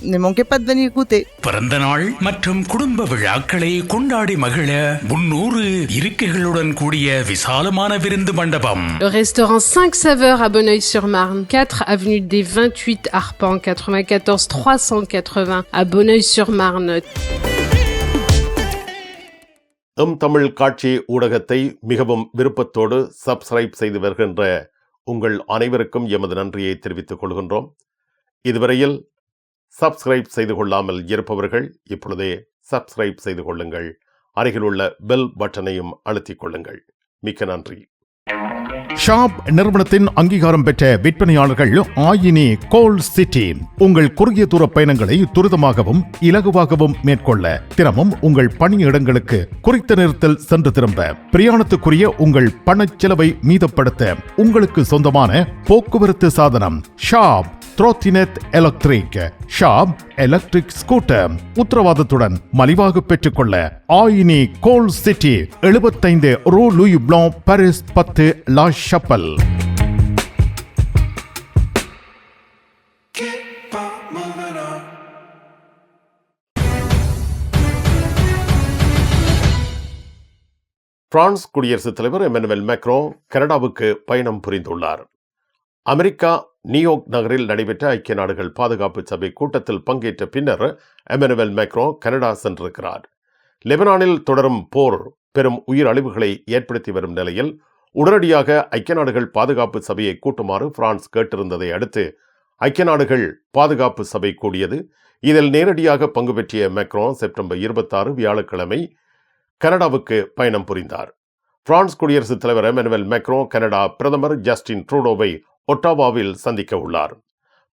Goûter. பிறந்த நாள் மற்றும் குடும்ப விழாக்களை கொண்டாடி மகிழ முன்னூறு இருக்கைகளுடன் கூடிய விசாலமான விருந்து மண்டபம் Le restaurant 5 saveurs à Bonneuil-sur-Marne, 4 avenue des 28 Arpents, 94 380 à Bonneuil-sur-Marne. எம் தமிழ் காட்சி ஊடகத்தை மிகவும் விருப்பத்தோடு சப்ஸ்கிரைப் செய்து வருகின்ற உங்கள் அனைவருக்கும் எமது நன்றியை தெரிவித்துக் கொள்கின்றோம் இதுவரையில் சப்ஸ்கிரைப் செய்து கொள்ளாமல் இருப்பவர்கள் இப்பொழுதே சப்ஸ்கிரைப் செய்து கொள்ளுங்கள். அருகிலுள்ள பெல் பட்டனையும் அழுத்திக் கொள்ளுங்கள். மிக்க நன்றி. ஷாப் நிறுவனத்தின் அங்கீகாரம் பெற்ற விற்பனையாளர்கள் ஆயினி கோல் சிட்டி உங்கள் குறுகிய தூர பயணங்களை துரிதமாகவும் இலகுவாகவும் மேற்கொள்ள தினமும் உங்கள் பணியிடங்களுக்கு குறித்த நேரத்தில் சென்று திரும்ப பிரயாணத்துக்குரிய உங்கள் பணச் செலவை மீதப்படுத்த உங்களுக்கு சொந்தமான போக்குவரத்து சாதனம் ஷாப் த்ரோத்தினெட் எலக்ட்ரிக் ஷாப் எலக்ட்ரிக் ஸ்கூட்டர். உத்தரவாதத்துடன் மலிவாக பெற்றுக்கொள்ள ஆயினி கோல் சிட்டி எழுபத்தைந்து ரூ லூயி ப்ளோ பாரிஸ் பத்து லா ஷப்பல். பிரான்ஸ் குடியரசுத் தலைவர் எமனுவல் மேக்ரோ கனடாவுக்கு பயணம் புரிந்துள்ளார். அமெரிக்கா நியூயார்க் நகரில் நடைபெற்ற ஐக்கிய நாடுகள் பாதுகாப்பு சபை கூட்டத்தில் பங்கேற்ற பின்னர் எமனுவல் மேக்ரோ கனடா சென்றிருக்கிறார். லெபனானில் தொடரும் போர் பெரும் உயிர் அழிவுகளை ஏற்படுத்தி வரும் நிலையில் உடனடியாக ஐக்கிய நாடுகள் பாதுகாப்பு சபையை கூட்டுமாறு பிரான்ஸ் கேட்டிருந்ததை அடுத்து ஐக்கிய நாடுகள் பாதுகாப்பு சபை கூடியது. இதில் நேரடியாக பங்கு பெற்றிய மேக்ரோ செப்டம்பர் இருபத்தாறு வியாழக்கிழமை கனடாவுக்கு பயணம் புரிந்தார். பிரான்ஸ் குடியரசுத் தலைவர் எமனுவல் மேக்ரோ கனடா பிரதமர் ஜஸ்டின் ட்ரூடோவை ஒட்டாவாவில் சந்திக்க உள்ளார்.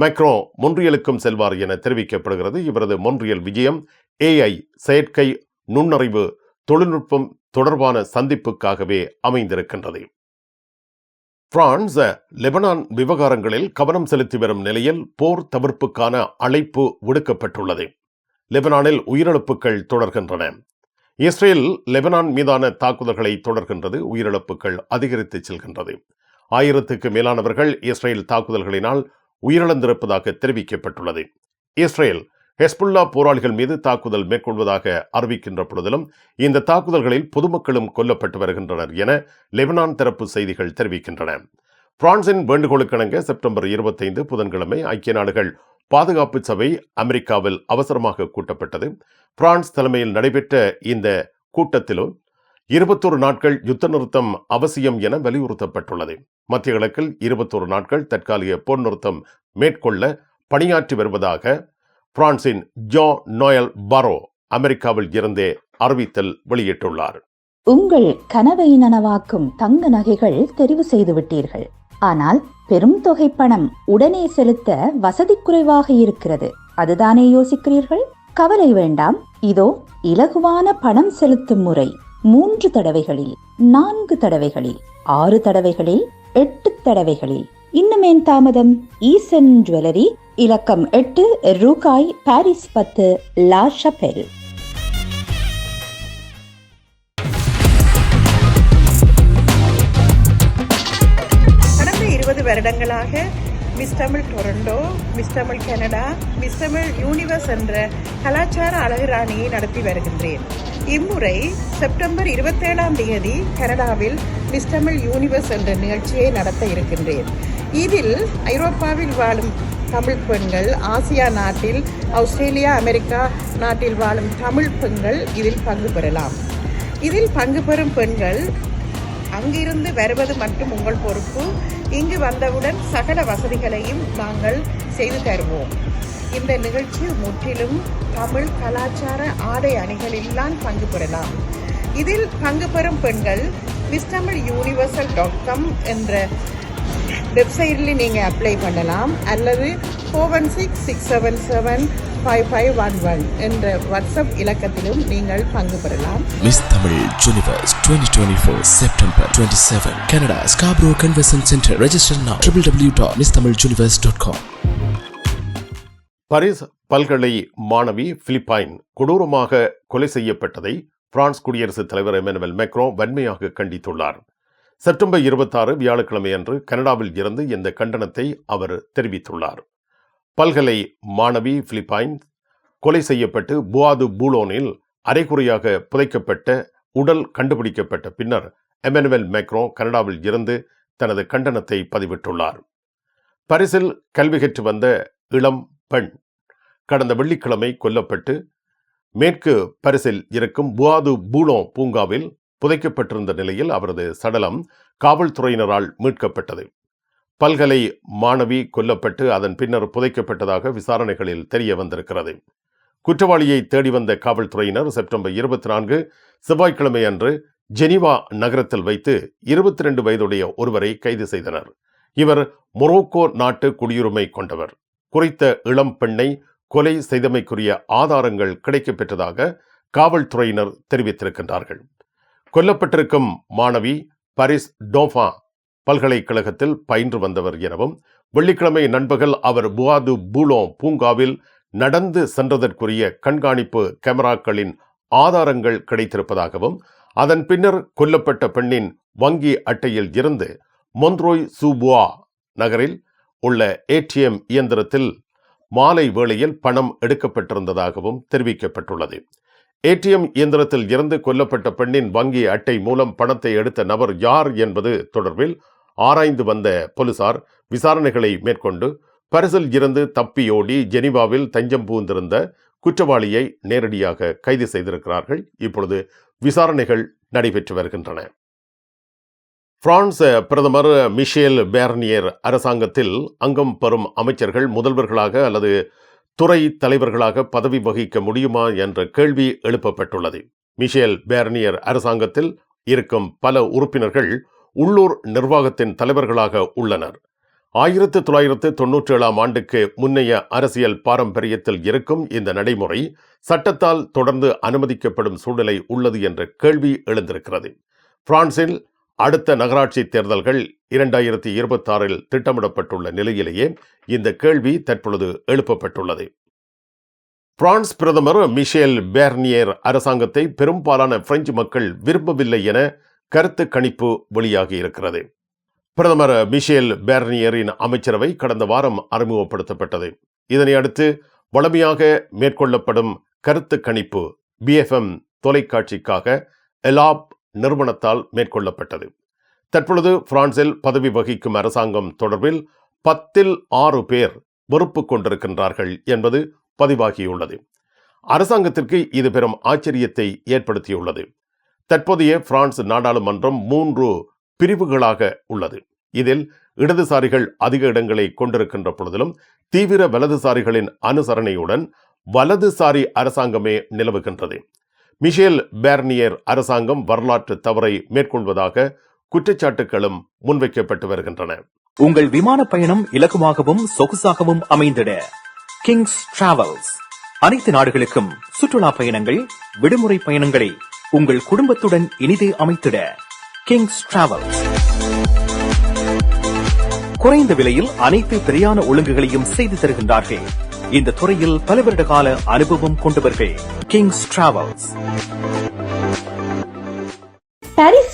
மெக்ரோ மொன்றியலுக்கும் செல்வார் என தெரிவிக்கப்படுகிறது. இவரது மொன்றியல் விஜயம் ஏஐ செயற்கை நுண்ணறிவு தொழில்நுட்பம் தொடர்பான சந்திப்புக்காகவே அமைந்திருக்கின்றது. பிரான்ஸ் லெபனான் விவகாரங்களில் கவனம் செலுத்தி வரும் நிலையில் போர் தவிர்ப்புக்கான அழைப்பு விடுக்கப்பட்டுள்ளது. லெபனானில் உயிரிழப்புகள் தொடர்கின்றன. இஸ்ரேல் லெபனான் மீதான தாக்குதல்களை தொடர்கின்றது. உயிரிழப்புகள் அதிகரித்து செல்கின்றது. ஆயிரத்துக்கு மேலானவர்கள் இஸ்ரேல் தாக்குதல்களினால் உயிரிழந்திருப்பதாக தெரிவிக்கப்பட்டுள்ளது. இஸ்ரேல் ஹெஸ்புல்லா போராளிகள் மீது தாக்குதல் மேற்கொள்வதாக அறிவிக்கின்ற பொழுதிலும் இந்த தாக்குதல்களில் பொதுமக்களும் கொல்லப்பட்டு வருகின்றனர் என லெபனான் தரப்பு செய்திகள் தெரிவிக்கின்றன. பிரான்சின் வேண்டுகோளுக்கிணங்க செப்டம்பர் இருபத்தைந்து புதன்கிழமை ஐக்கிய நாடுகள் பாதுகாப்பு சபை அமெரிக்காவில் அவசரமாக கூட்டப்பட்டது. பிரான்ஸ் தலைமையில் நடைபெற்ற இந்த கூட்டத்திலும் இருபத்தொரு நாட்கள் யுத்த நிறுத்தம் அவசியம் என வலியுறுத்தப்பட்டுள்ளது. மத்திய கிழக்கில் இருபத்தொரு நாட்கள் தற்காலிக போர் நிறுத்தம் மேற்கொள்ள பணியாற்றி வருவதாக பிரான்சின் ஜோ நோயல் பரோ அமெரிக்காவில் இருந்தே அறிவித்தல் வெளியிட்டுள்ளார். உங்கள் கனவை நனவாக்கும் தங்க நகைகள் தெரிவு செய்து விட்டீர்கள். ஆனால் பெரும் தொகை பணம் உடனே செலுத்த வசதி குறைவாக இருக்கிறது. அதுதானே யோசிக்கிறீர்கள்? கவலை வேண்டாம். இதோ இலகுவான பணம் செலுத்தும் முறை. மூன்று தடவைகளில் நான்கு தடவைகளில் ஆறு தடவைகளில் எட்டு தடவைகளில். இன்னுமேன் தாமதம்? ஈசன் ஜுவல்லரி இலக்கம் எட்டு ரூகாய் பாரிஸ் பத்து லா ஷபெல் கடந்த இருபது வருடங்களாக miss Tamil Toronto miss Tamil Canada miss Tamil universe என்ற கலாச்சார அழகுராணியை நடத்தி வருகின்றேன். இம்முறை செப்டம்பர் இருபத்தேழாம் தேதி கனடாவில் மிஸ் தமிழ் யூனிவர்ஸ் என்ற நிகழ்ச்சியை நடத்த இருக்கின்றேன். இதில் ஐரோப்பாவில் வாழும் தமிழ் பெண்கள் ஆசியா நாட்டில் ஆஸ்திரேலியா அமெரிக்கா நாட்டில் வாழும் தமிழ் பெண்கள் இதில் பங்கு பெறலாம். இதில் பங்கு பெறும் பெண்கள் அங்கிருந்து வருவது மட்டும் உங்கள் பொறுப்பு. இங்கு வந்தவுடன் சகல வசதிகளையும் நாங்கள் செய்து தருவோம். இந்த நிகழ்ச்சி முற்றிலும் தமிழ் கலாச்சார ஆடை அணிகளில்தான் பங்கு பெறலாம். இதில் பங்கு பெறும் பெண்கள் miss Tamil universal dot com என்ற வெப்சைட்டில் நீங்கள் அப்ளை பண்ணலாம். அல்லது four one six six seven seven five five one one என்ற வாட்ஸ்அப் இலக்கத்திலும் நீங்கள் பங்கு பெறலாம். Miss Tamil Universe 2024 September 27 W dot miss Tamil universe dot com Paris பல்கலை மாணவி பிலிப்பைன் கொடூரமாக கொலை செய்யப்பட்டதை பிரான்ஸ் குடியரசுத் தலைவர் எமனுவல் மேக்ரோ வன்மையாக கண்டித்துள்ளார். செப்டம்பர் இருபத்தாறு வியாழக்கிழமை அன்று கனடாவில் இருந்து இந்த கண்டனத்தை அவர் தெரிவித்துள்ளார். பல்கலை மாணவி பிலிப்பைன் கொலை செய்யப்பட்டு புவாது பூலோனில் அரைகுறையாக புதைக்கப்பட்ட உடல் கண்டுபிடிக்கப்பட்ட பின்னர் எமனுவல் மேக்ரோ கனடாவில் இருந்து தனது கண்டனத்தை பதிவிட்டுள்ளார். பரிசில் கல்வி கற்று வந்த இளம் பெண். கடந்த வெள்ளிக்கிழமை கொல்லப்பட்டு மேற்கு பரிசில் இருக்கும் புவாது பூலோ பூங்காவில் புதைக்கப்பட்டிருந்த நிலையில் அவரது சடலம் காவல்துறையினரால் மீட்கப்பட்டது. பல்கலை மாணவி கொல்லப்பட்டு அதன் பின்னர் புதைக்கப்பட்டதாக விசாரணைகளில் தெரிய வந்திருக்கிறது. குற்றவாளியை தேடி வந்த காவல்துறையினர் செப்டம்பர் இருபத்தி நான்கு செவ்வாய்க்கிழமை அன்று ஜெனீவா நகரத்தில் வைத்து இருபத்தி ரெண்டு வயதுடைய ஒருவரை கைது செய்தனர். இவர் மொரோக்கோ நாட்டு குடியுரிமை கொண்டவர். குறித்த இளம் பெண்ணை கொலை செய்தமைக்குரிய ஆதாரங்கள் கிடைக்கப்பெற்றதாக காவல்துறையினர் தெரிவித்திருக்கின்றார்கள். கொல்லப்பட்டிருக்கும் மாணவி பாரிஸ் டோஃபா பல்கலைக்கழகத்தில் பயின்று வந்தவர் எனவும் வெள்ளிக்கிழமை நண்பகல் அவர் புவாது பூலோ பூங்காவில் நடந்து சென்றதற்குரிய கண்காணிப்பு கேமராக்களின் ஆதாரங்கள் கிடைத்திருப்பதாகவும் அதன் பின்னர் கொல்லப்பட்ட பெண்ணின் வங்கி அட்டையில் இருந்து மொன்ரோய் சூபுவா நகரில் உள்ள ஏடிஎம் இயந்திரத்தில் மாலை வேளையில் பணம் எடுக்கப்பட்டிருந்ததாகவும் தெரிவிக்கப்பட்டுள்ளது. ஏடிஎம் இயந்திரத்தில் இருந்து கொல்லப்பட்ட பெண்ணின் வங்கி அட்டை மூலம் பணத்தை எடுத்த நபர் யார் என்பது தொடர்பில் ஆராய்ந்து வந்த போலீசார் விசாரணைகளை மேற்கொண்டு பரிசில் இருந்து தப்பியோடி ஜெனீவாவில் தஞ்சம் பூந்திருந்த குற்றவாளியை நேரடியாக கைது செய்திருக்கிறார்கள். இப்பொழுது விசாரணைகள் நடைபெற்று வருகின்றன. பிரான்ஸ் பிரதமர் மிஷேல் பேர்னியர் அரசாங்கத்தில் அங்கம் பெறும் அமைச்சர்கள் முதல்வர்களாக அல்லது துறை தலைவர்களாக பதவி வகிக்க முடியுமா என்ற கேள்வி எழுப்பப்பட்டுள்ளது. மிஷேல் பேர்னியர் அரசாங்கத்தில் இருக்கும் பல உறுப்பினர்கள் உள்ளூர் நிர்வாகத்தின் தலைவர்களாக உள்ளனர். ஆயிரத்து தொள்ளாயிரத்து தொன்னூற்றி ஏழாம் ஆண்டுக்கு முன்னைய அரசியல் பாரம்பரியத்தில் இருக்கும் இந்த நடைமுறை சட்டத்தால் தொடர்ந்து அனுமதிக்கப்படும் சூழ்நிலை உள்ளது என்ற கேள்வி எழுந்திருக்கிறது. பிரான்சில் அடுத்த நகராட்சி தேர்தல்கள் இரண்டாயிரத்தி இருபத்தாறில் திட்டமிடப்பட்டுள்ள நிலையிலேயே இந்த கேள்வி தற்பொழுது எழுப்பப்பட்டுள்ளது. பிரான்ஸ் பிரதமர் மிஷேல் பேர்னியர் அரசாங்கத்தை பெரும்பாலான பிரெஞ்சு மக்கள் விரும்பவில்லை என கருத்து கணிப்பு வெளியாகி இருக்கிறது. பிரதமர் மிஷேல் பேர்னியரின் அமைச்சரவை கடந்த வாரம் அறிமுகப்படுத்தப்பட்டது. இதனை அடுத்து வளமையாக மேற்கொள்ளப்படும் கருத்து கணிப்பு பிஎஃப்எம் தொலைக்காட்சிக்காக எலாப் நிறுவனத்தால் மேற்கொள்ளப்பட்டது. தற்பொழுது பிரான்சில் பதவி வகிக்கும் அரசாங்கம் தொடர்பில் பத்தில் ஆறு பேர் வெறுப்பு கொண்டிருக்கின்றார்கள் என்பது பதிவாகியுள்ளது. அரசாங்கத்திற்கு இது பெரும் ஆச்சரியத்தை ஏற்படுத்தியுள்ளது. தற்போதைய பிரான்ஸ் நாடாளுமன்றம் மூன்று பிரிவுகளாக உள்ளது. இதில் இடதுசாரிகள் அதிக இடங்களை கொண்டிருக்கின்ற பொழுதிலும் தீவிர வலதுசாரிகளின் அனுசரணையுடன் வலதுசாரி அரசாங்கமே நிலவுகின்றது. மிஷேல் பேர்னியர் அரசாங்கம் வரலாற்று தவறை மேற்கொள்வதாக குற்றச்சாட்டுகளும் முன்வைக்கப்பட்டு வருகின்றன. உங்கள் விமான பயணம் இலகுவாகவும் சொகுசாகவும் அமைந்திட கிங்ஸ் டிராவல்ஸ். அனைத்து நாடுகளுக்கும் சுற்றுலா பயணங்கள் விடுமுறை பயணங்களை உங்கள் குடும்பத்துடன் இனிதே அமைத்திட கிங்ஸ் டிராவல்ஸ். குறைந்த விலையில் அனைத்து பிரியான ஒழுங்குகளையும் செய்து தருகின்றார்கள். இந்த துறையில் பல வருட கால அனுபவம் கொண்டவர்கள். கிங்ஸ் டிராவல்ஸ்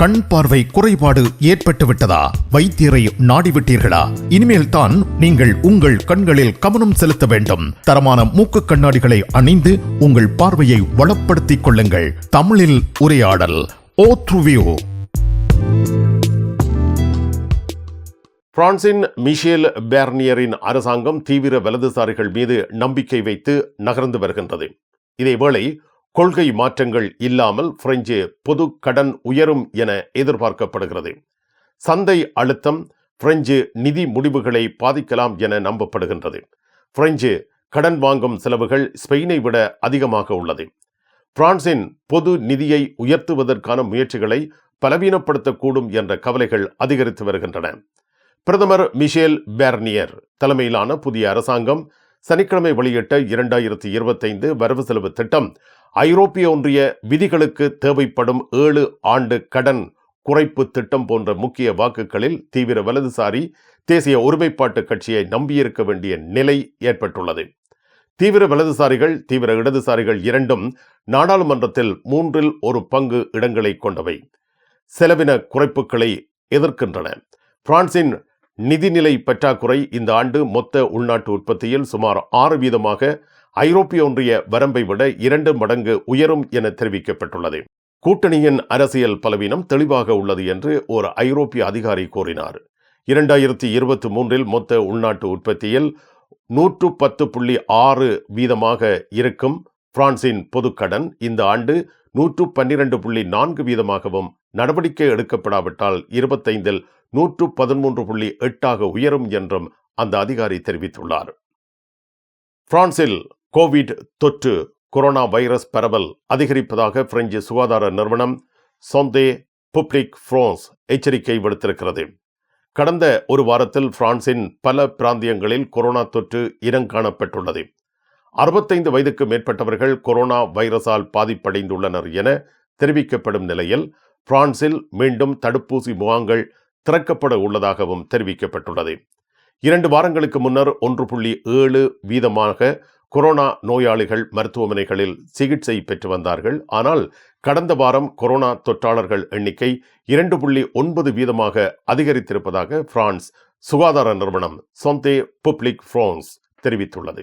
கண் பார்வை குறைபாடு ஏற்பட்டு விட்டதா வைத்தியரை நாடிவிட்டீர்களா? இனிமேல் தான் நீங்கள் உங்கள் கண்களில் கவனம் செலுத்த வேண்டும். தரமான மூக்கு கண்ணாடிகளை அணிந்து உங்கள் பார்வையை வளப்படுத்திக் கொள்ளுங்கள். தமிழில் உரையாடல் ஓத்ருவியோ பிரான்சின் மிஷேல் பேர்னியரின் அரசாங்கம் தீவிர வலதுசாரிகள் மீது நம்பிக்கை வைத்து நகர்ந்து வருகின்றது. இதேவேளை கொள்கை மாற்றங்கள் இல்லாமல் பிரெஞ்சு பொது கடன் உயரும் என எதிர்பார்க்கப்படுகிறது. சந்தை அழுத்தம் பிரெஞ்சு நிதி முடிவுகளை பாதிக்கலாம் என நம்பப்படுகின்றது. பிரெஞ்சு கடன் வாங்கும் செலவுகள் ஸ்பெயினை விட அதிகமாக உள்ளது. பிரான்சின் பொது நிதியை உயர்த்துவதற்கான முயற்சிகளை பலவீனப்படுத்தக்கூடும் என்ற கவலைகள் அதிகரித்து வருகின்றன. பிரதமர் மிஷேல் பேர்னியர் தலைமையிலான புதிய அரசாங்கம் சனிக்கிழமை வெளியிட்ட இரண்டாயிரத்தி இருபத்தைந்து வரவு செலவு திட்டம் ஐரோப்பிய ஒன்றிய விதிகளுக்கு தேவைப்படும் ஏழு ஆண்டு கடன் குறைப்பு திட்டம் போன்ற முக்கிய வாக்குகளில் தீவிர வலதுசாரி தேசிய ஒருமைப்பாட்டு கட்சியை நம்பியிருக்க வேண்டிய நிலை ஏற்பட்டுள்ளது. தீவிர வலதுசாரிகள் தீவிர இடதுசாரிகள் இரண்டும் நாடாளுமன்றத்தில் மூன்றில் ஒரு பங்கு இடங்களை கொண்டவை. செலவின குறைப்புகளை எதிர்க்கின்றன. பிரான்சின் நிதிநிலை பற்றாக்குறை இந்த ஆண்டு மொத்த உள்நாட்டு உற்பத்தியில் சுமார் ஆறு வீதமாக ஐரோப்பிய ஒன்றிய வரம்பை விட இரண்டு மடங்கு உயரும் என தெரிவிக்கப்பட்டுள்ளது. கூட்டணியின் அரசியல் பலவீனம் தெளிவாக உள்ளது என்று ஒரு ஐரோப்பிய அதிகாரி கூறினார். இரண்டாயிரத்தி இருபத்தி மூன்றில் மொத்த உள்நாட்டு உற்பத்தியில் நூற்று பத்து புள்ளி ஆறு வீதமாக இருக்கும் பிரான்சின் பொதுக்கடன் இந்த ஆண்டு நூற்று பன்னிரண்டு புள்ளி நான்கு வீதமாகவும் நடவடிக்கை எடுக்கப்படாவிட்டால் இருபத்தைந்தில் நூற்று பதிமூன்று புள்ளி எட்டாக உயரும் என்றும் அந்த அதிகாரி தெரிவித்துள்ளார். பிரான்சில் கோவிட் தொற்று கொரோனா வைரஸ் பரவல் அதிகரிப்பதாக பிரெஞ்சு சுகாதார நிறுவனம் சொந்தே புப்ளிக் பிரான்ஸ் எச்சரிக்கை விடுத்திருக்கிறது. கடந்த ஒரு வாரத்தில் பிரான்சின் பல பிராந்தியங்களில் கொரோனா தொற்று இனங்காணப்பட்டுள்ளது அறுபத்தைந்து வயதுக்கு மேற்பட்டவர்கள் கொரோனா வைரஸால் பாதிப்படைந்துள்ளனர் என தெரிவிக்கப்படும் நிலையில் பிரான்சில் மீண்டும் தடுப்பூசி முகாங்கள் திறக்கப்பட உள்ளதாகவும் தெரிவிக்கப்பட்டுள்ளது. இரண்டு வாரங்களுக்கு முன்னர் ஒன்று புள்ளி ஏழு வீதமாக கொரோனா நோயாளிகள் மருத்துவமனைகளில் சிகிச்சை பெற்று வந்தார்கள். ஆனால் கடந்த வாரம் கொரோனா தொற்றாளர்கள் எண்ணிக்கை இரண்டு புள்ளி ஒன்பது வீதமாக அதிகரித்திருப்பதாக பிரான்ஸ் சுகாதார நிறுவனம் சொந்தே புப்ளிக் ஃப்ரான்ஸ் தெரிவித்துள்ளது.